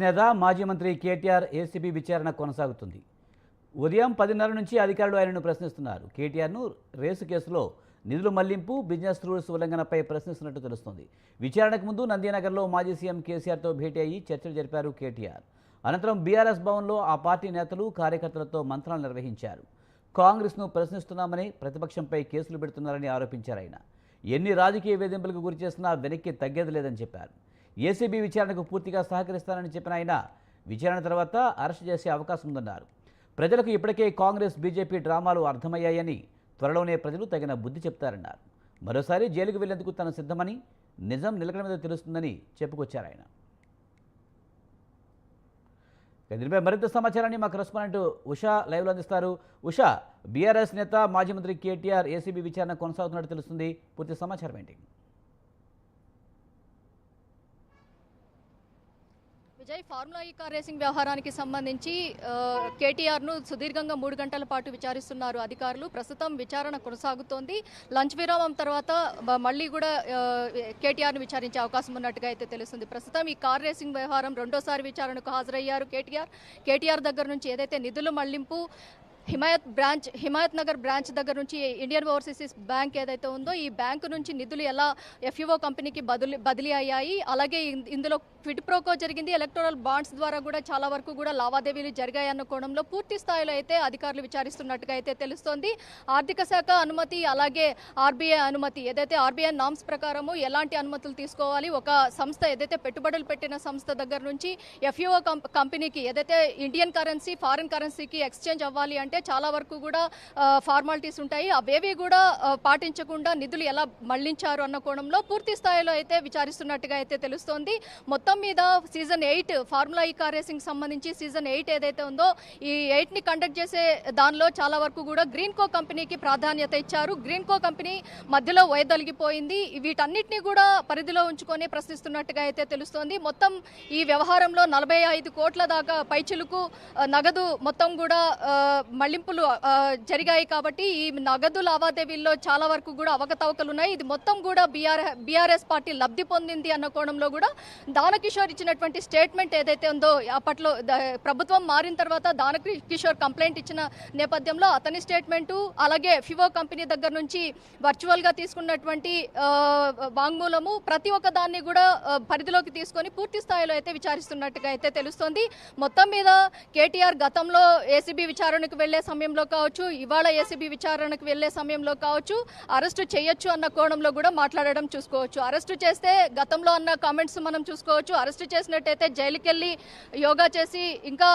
నేత మాజీ మంత్రి కేటీఆర్ ఏసీబీ విచారణ కొనసాగుతుంది. ఉదయం పదిన్నర నుంచి అధికారులు ఆయనను ప్రశ్నిస్తున్నారు. కేటీఆర్ను రేసు కేసులో నిధుల మళ్ళింపు బిజినెస్ రూల్స్ ఉల్లంఘనపై ప్రశ్నిస్తున్నట్టు తెలుస్తోంది. విచారణకు ముందు నందినగర్లో మాజీ సీఎం కేసీఆర్తో భేటీ అయ్యి చర్చలు జరిపారు కేటీఆర్. అనంతరం బీఆర్ఎస్ భవన్లో ఆ పార్టీ నేతలు కార్యకర్తలతో మంత్రాలు నిర్వహించారు. కాంగ్రెస్ను ప్రశ్నిస్తున్నామని ప్రతిపక్షంపై కేసులు పెడుతున్నారని ఆరోపించారు ఆయన. ఎన్ని రాజకీయ వేధింపులకు గురి చేసినా వెనక్కి తగ్గేది లేదని చెప్పారు. ఏసీబీ విచారణకు పూర్తిగా సహకరిస్తానని చెప్పిన ఆయన విచారణ తర్వాత అరెస్ట్ చేసే అవకాశం ఉందన్నారు. ప్రజలకు ఇప్పటికే కాంగ్రెస్ బీజేపీ డ్రామాలు అర్థమయ్యాయని త్వరలోనే ప్రజలు తగిన బుద్ధి చెప్తారన్నారు. మరోసారి జైలుకు వెళ్ళేందుకు తను సిద్ధమని నిజం నిలకడ మీద తెలుస్తుందని చెప్పుకొచ్చారు ఆయన. దీనిపై మరింత సమాచారాన్ని మా కరెస్పాండెంట్ ఉషా లైవ్లో అందిస్తారు. ఉషా బీఆర్ఎస్ నేత మాజీ మంత్రి కేటీఆర్ ఏసీబీ విచారణ కొనసాగుతున్నట్టు తెలుస్తుంది. పూర్తి సమాచారం ఏంటి? Vijay formula E car racing వ్యవహారానికి సంబంధించి కేటీఆర్ను సుదీర్ఘంగా మూడు గంటల పాటు విచారిస్తున్నారు అధికారులు. ప్రస్తుతం విచారణ కొనసాగుతోంది. లంచ్ విరామం తర్వాత మళ్ళీ కూడా కేటీఆర్ను విచారించే అవకాశం ఉన్నట్టుగా అయితే తెలుస్తుంది. ప్రస్తుతం ఈ కార్ రేసింగ్ వ్యవహారం రెండోసారి విచారణకు హాజరయ్యారు కేటీఆర్. కేటీఆర్ దగ్గర నుంచి ఏదైతే నిధుల మళ్ళింపు హిమాయత్ బ్రాంచ్ హిమాయత్ నగర్ బ్రాంచ్ దగ్గర నుంచి ఇండియన్ ఓవర్సీస్ బ్యాంక్ ఏదైతే ఉందో ఈ బ్యాంకు నుంచి నిధులు ఎలా ఎఫ్ఈఓ కంపెనీకి బదిలీ బదిలీ అయ్యాయి. అలాగే ఇందులో క్విట్ ప్రోకో జరిగింది. ఎలక్టోరల్ బాండ్స్ ద్వారా కూడా చాలా వరకు కూడా లావాదేవీలు జరిగాయన్న కోణంలో పూర్తి స్థాయిలో అయితే అధికారులు విచారిస్తున్నట్టుగా అయితే తెలుస్తోంది. ఆర్థిక శాఖ అనుమతి అలాగే ఆర్బీఐ అనుమతి ఏదైతే ఆర్బీఐ నామ్స్ ప్రకారము ఎలాంటి అనుమతులు తీసుకోవాలి ఒక సంస్థ ఏదైతే పెట్టుబడులు పెట్టిన సంస్థ దగ్గర నుంచి ఎఫ్ఈఓ కంపెనీకి ఏదైతే ఇండియన్ కరెన్సీ ఫారిన్ కరెన్సీకి ఎక్స్చేంజ్ అవ్వాలి అంటే చాలా వరకు కూడా ఫార్మాలిటీస్ ఉంటాయి. అవేవి కూడా పాటించకుండా నిధులు ఎలా మళ్ళించారు అన్న కోణంలో పూర్తి స్థాయిలో అయితే విచారిస్తున్నట్టుగా అయితే తెలుస్తోంది. మొత్తం మీద season eight formula E car racing సంబంధించి సీజన్ ఎయిట్ ఏదైతే ఉందో ఈ ఎయిట్ని కండక్ట్ చేసే దానిలో చాలా వరకు కూడా గ్రీన్ కో కంపెనీకి ప్రాధాన్యత ఇచ్చారు. గ్రీన్ కో కంపెనీ మధ్యలో వైదొలిగిపోయింది. వీటన్నిటిని కూడా పరిధిలో ఉంచుకొని ప్రశ్నిస్తున్నట్టుగా అయితే తెలుస్తోంది. మొత్తం ఈ వ్యవహారంలో నలభై ఐదు కోట్ల దాకా పైచిలుకు నగదు మొత్తం కూడా మళ్ళింపులు జరిగాయి కాబట్టి ఈ నగదు లావాదేవీల్లో చాలా వరకు కూడా అవకతవకలు ఉన్నాయి. ఇది మొత్తం కూడా బీఆర్ బీఆర్ఎస్ పార్టీ లబ్ధి పొందింది అన్న కోణంలో కూడా దానకిషోర్ ఇచ్చినటువంటి స్టేట్మెంట్ ఏదైతే ఉందో అప్పట్లో ప్రభుత్వం మారిన తర్వాత దానకిషోర్ కంప్లైంట్ ఇచ్చిన నేపథ్యంలో అతని స్టేట్మెంటు అలాగే ఫివో కంపెనీ దగ్గర నుంచి వర్చువల్గా తీసుకున్నటువంటి వాంగ్మూలము ప్రతి ఒక్క దాన్ని కూడా పరిధిలోకి తీసుకొని పూర్తి స్థాయిలో అయితే విచారిస్తున్నట్టుగా అయితే తెలుస్తోంది. మొత్తం మీద కేటీఆర్ గతంలో ఏసీబీ విచారణకు వెళ్ళే సమయంలో కావచ్చు ఇవాళ ఏసీబీ విచారణకు వెళ్ళే సమయంలో కావచ్చు అరెస్టు చేయొచ్చు అన్న కోణంలో కూడా మాట్లాడడం చూసుకోవచ్చు. అరెస్టు చేస్తే గతంలో అన్న కామెంట్స్ మనం చూసుకోవచ్చు. అరెస్టు చేసినట్టయితే జైలుకి వెళ్ళి యోగా చేసి ఇంకా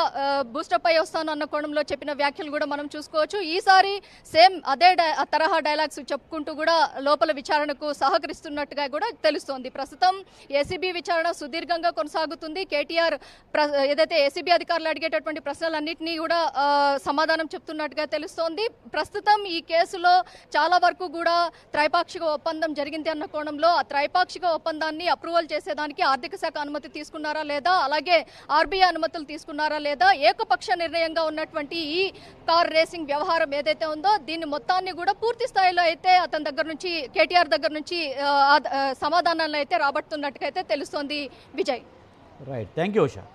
బూస్టప్ అయి వస్తాను అన్న కోణంలో చెప్పిన వ్యాఖ్యలు కూడా మనం చూసుకోవచ్చు. ఈసారి సేమ్ అదే తరహా డైలాగ్స్ చెప్పుకుంటూ కూడా లోపల విచారణకు సహకరిస్తున్నట్టుగా కూడా తెలుస్తోంది. ప్రస్తుతం ఏసీబీ విచారణ సుదీర్ఘంగా కొనసాగుతుంది. కేటీఆర్ ఏదైతే ఏసీబీ అధికారులు అడిగేటటువంటి ప్రశ్నలన్నింటినీ కూడా సమాధానం సమాధానం చెప్తున్నట్టుగా తెలుస్తోంది. ప్రస్తుతం ఈ కేసులో చాలా వరకు కూడా త్రైపాక్షిక ఒప్పందం జరిగింది అన్న కోణంలో ఆ త్రైపాక్షిక ఒప్పందాన్ని అప్రూవల్ చేసేదానికి ఆర్థిక శాఖ అనుమతి తీసుకున్నారా లేదా అలాగే ఆర్బీఐ అనుమతులు తీసుకున్నారా లేదా ఏకపక్ష నిర్ణయంగా ఉన్నటువంటి ఈ కార్ రేసింగ్ వ్యవహారం ఏదైతే ఉందో దీన్ని మొత్తాన్ని కూడా పూర్తి స్థాయిలో అయితే అతని దగ్గర నుంచి కేటీఆర్ దగ్గర నుంచి సమాధానాలు అయితే రాబడుతున్నట్టుగా అయితే తెలుస్తోంది. Vijay. Right thank you Usha